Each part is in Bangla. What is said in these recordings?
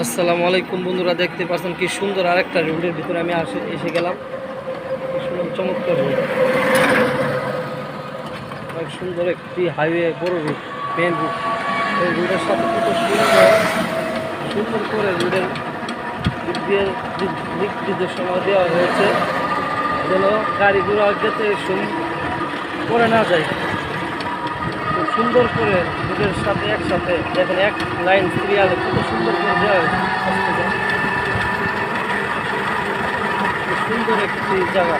আসসালামু আলাইকুম বন্ধুরা, দেখতে পাচ্ছেন কি সুন্দর আরেকটা রোডের ভিতরে আমি আসে এসে গেলাম। চমৎকার রোড। অনেক সুন্দর একটি হাইওয়ে বড় রুট মেন রুট এই রোডের সাথে কত সুন্দর সুন্দর করে রোডের দিক দিয়ে দিক- নির্দেশনা দেওয়া হয়েছে, যেন গাড়ি ঘোড়া যেতে পড়ে না যায়। সুন্দর করে দুটোর সাথে একসাথে দেখেন, এক লাইন সিরিয়ালে খুব সুন্দর করে দেওয়া হয়েছে। সুন্দর একটি জায়গা।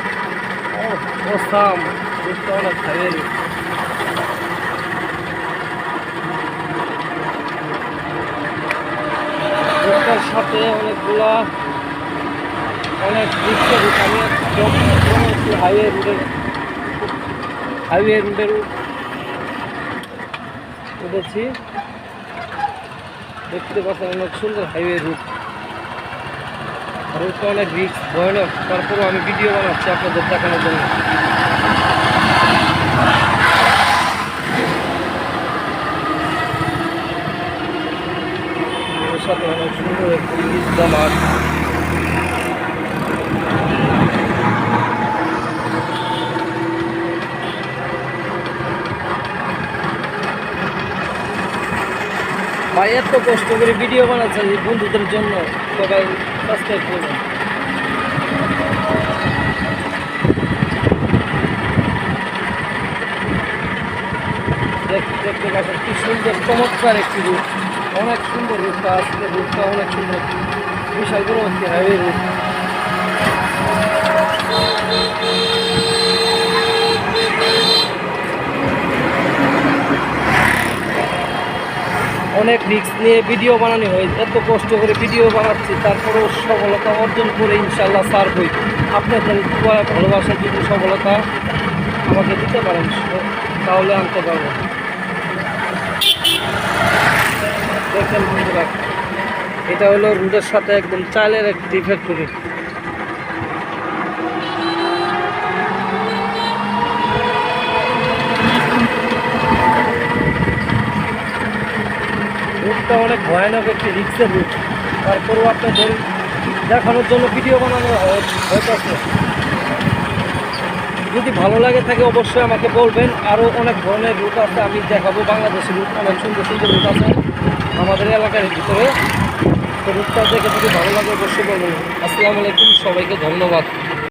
ও সাম, দেখতে অনেক ভাইয়ের রোডটার সাথে অনেকগুলা, অনেক দৃশ্য আমি একটি হাইওয়ে রোডের হাইওয়ে রোডের উঠেছি দেখতে পাচ্ছেন অনেক সুন্দর হাইওয়ে রুট রুটটা অনেক রিক্স ভয়ানক। তারপরেও আমি ভিডিও বানাচ্ছি আপনাদের দেখানোর জন্য। সাথে অনেক সুন্দর একটি মাঠ। ভাই, এত কষ্ট করে ভিডিও বানাচ্ছেন বন্ধুদের জন্য সবাই সাবস্ক্রাইব করবেন। দেখতে কি সুন্দর, চমৎকার একটি অনেক সুন্দর আসলে অনেক সুন্দর। বিশাল বড় হাইওয়ে অনেক রিস্ক নিয়ে ভিডিও বানানো হয় এত কষ্ট করে ভিডিও বানাচ্ছি তারপরেও সফলতা অর্জন করে ইনশাল্লাহ সার হই। আপনাদের দোয়া, ভালোবাসা যদি সফলতা আমাকে দিতে পারেন তাহলে আনতে পারব। দেখেন বন্ধুরা এটা হলো রোডের সাথে একদম চালের একটি ফ্যাক্টরি রুটটা অনেক ভয়ানক একটি রিক্সের রুট তারপরও তারপরেও আপনাদের দেখানোর জন্য ভিডিও বানানো হয়- হইতাছে যদি ভালো লাগে থাকে অবশ্যই আমাকে বলবেন। আরও অনেক ধরনের রুট আছে, আমি দেখাবো। বাংলাদেশের রুট অনেক সুন্দর সুন্দর রুট আছে। আমাদের এলাকার ভিতরে। তো রুটটা দেখে যদি ভালো লাগে অবশ্যই বলবেন। আসসালামু আলাইকুম, সবাইকে ধন্যবাদ।